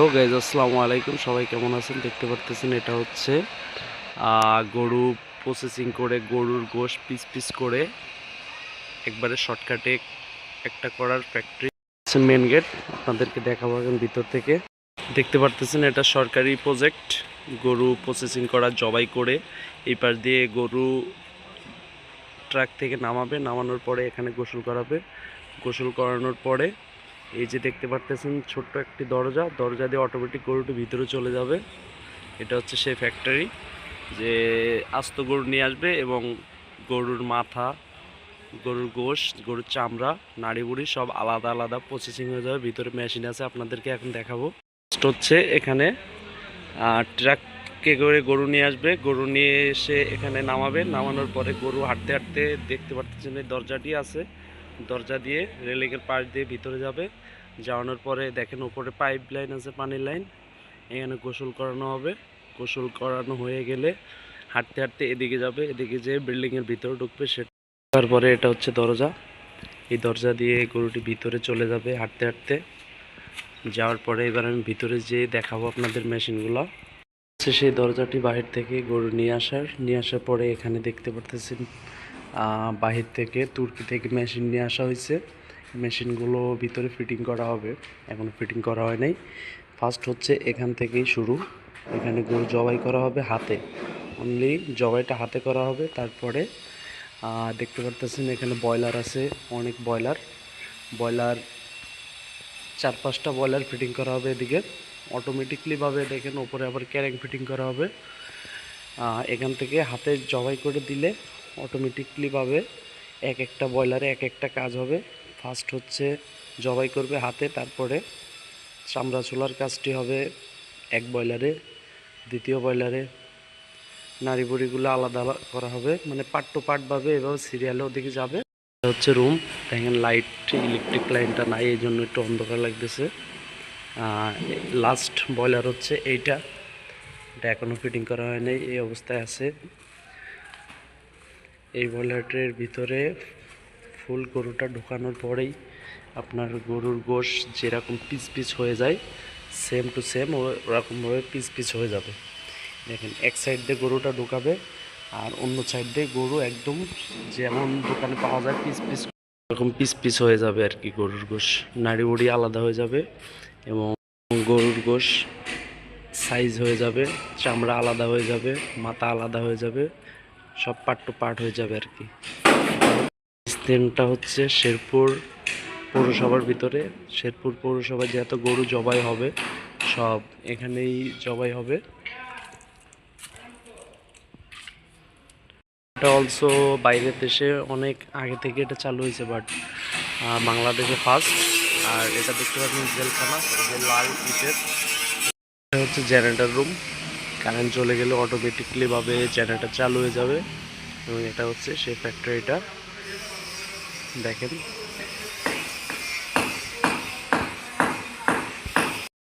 Hello guys আসসালামু আলাইকুম। সবাই কেমন আছেন? দেখতে পারতেছেন, এটা হচ্ছে গরু প্রসেসিং করে, গরুর গোশ পিস পিস করে একবারে শর্টকাটে একটা করার ফ্যাক্টরি মেন গেট আপনাদেরকে দেখাবো এখন ভিতর থেকে। দেখতে পারতেছেন, এটা সরকারি প্রজেক্ট গরু প্রসেসিং করা, জবাই করে এই পাশ দিয়ে গরু ট্রাক থেকে নামাবে, নামানোর পরে এখানে গোসল করাবে। গোসল করানোর পরে এই যে দেখতে পারতেছেন ছোট্ট একটি দরজা দরজা দিয়ে অটোমেটিক গরুটি ভিতরে চলে যাবে। এটা হচ্ছে সেই ফ্যাক্টরি যে আস্ত গরু নিয়ে আসবে এবং গরুর মাথা, গরুর গোশ, গরুর চামড়া, নাড়ি বুড়ি সব আলাদা আলাদা প্রসেসিং হয়ে যাবে। ভিতরে মেশিন আছে, আপনাদেরকে এখন দেখাবো। হচ্ছে এখানে ট্রাককে করে গরু নিয়ে আসবে। গরু নিয়ে এসে এখানে নামাবে। নামানোর পরে গরু হাঁটতে হাঁটতে দেখতে পাচ্ছেন এই দরজাটি আছে। দরজা দিয়ে রেলিংয়ের পাশ দিয়ে ভিতরে যাবে। যাওয়ানোর পরে দেখেন উপরে পাইপ লাইন আছে পানির লাইন এখানে গোসল করানো হবে। গোসল করানো হয়ে গেলে হাঁটতে হাঁটতে এদিকে যাবে। এদিকে যে বিল্ডিংয়ের ভিতরে ঢুকবে সেটা তারপরে এটা হচ্ছে দরজা। এই দরজা দিয়ে গরুটি ভিতরে চলে যাবে হাঁটতে হাঁটতে। যাওয়ার পরে এবার আমি ভিতরে যেয়ে দেখাবো আপনাদের মেশিনগুলো সেই দরজাটি বাহির থেকে গরু নিয়ে আসার। নিয়ে আসার পরে এখানে দেখতে পারতেছেন আহ, বাহির থেকে তুর্কি থেকে মেশিন নিয়ে আসা হয়েছে। মেশিনগুলো ভিতরে ফিটিং করা হবে। এখন ফিটিং করা হয় নাই। ফার্স্ট হচ্ছে এখান থেকেই শুরু। এখানে গরু জবাই করা হবে হাতে। অনলি জবাইটা হাতে করা হবে। তারপরে দেখতে পারতেছেন এখানে ব্রয়লার আছে, অনেক ব্রয়লার। ব্রয়লার চার পাঁচটা ব্রয়লার ফিটিং করা হবে এদিকে। অটোমেটিকলিভাবে দেখেন, ওপরে আবার ক্যারেং ফিটিং করা হবে। এখান থেকে হাতে জবাই করে দিলে অটোমেটিকলিভাবে এক একটা ব্রয়লারে এক একটা কাজ হবে। ফার্স্ট হচ্ছে জবাই করবে হাতে, তারপরে চামড়া ছোলার কাজটি হবে এক ব্রয়লারে দ্বিতীয় ব্রয়লারে নাড়ি বুড়িগুলো আলাদা করা হবে। মানে পার্ট টু পার্টভাবে এভাবে সিরিয়ালে ওদিকে যাবে। হচ্ছে রুম দেখেন লাইট ইলেকট্রিক লাইনটা নাই এই জন্য একটু অন্ধকার লাগতেছে। লাস্ট ব্রয়লার হচ্ছে এইটা। এটা এখনও ফিটিং করা হয় নাই, এই অবস্থায় আছে। এই ব্রয়লারটির ভিতরে ফুল গরুটা ঢোকানোর পরেই আপনার গরুর গোশ যেরকম পিস পিস হয়ে যায় সেম টু সেম ওরকমভাবে পিস পিস হয়ে যাবে। দেখেন, এক সাইড দিয়ে গরুটা ঢোকাবে আর অন্য সাইড দিয়ে গরু একদম যেমন দোকানে পাওয়া যায় পিস পিস এরকম পিস পিস হয়ে যাবে আর কি গরুর গোশ। নাড়ি বুড়ি আলাদা হয়ে যাবে এবং গরুর গোশ সাইজ হয়ে যাবে, চামড়া আলাদা হয়ে যাবে, মাথা আলাদা হয়ে যাবে সব পার্ট টু পার্ট হয়ে যাবে আর কি। স্থানটা হচ্ছে শেরপুর পৌরসভার ভিতরে। শেরপুর পৌরসভায় যত গরু জবাই হবে, সব এখানেই জবাই হবে। এটা অলসো বাইরের দেশে অনেক আগে থেকে এটা চালু হয়েছে বাট বাংলাদেশে ফার্স্ট আর এটা দেখতে পাচ্ছেন জেলখানা, যে লাল ইটের। এটা হচ্ছে জেনারেটর রুম কারেন্ট চলে গেলে অটোমেটিকলি ভাবে জেনারেটার চালু হয়ে যাবে। এবং এটা হচ্ছে সেই ফ্যাক্টরিটা দেখেন।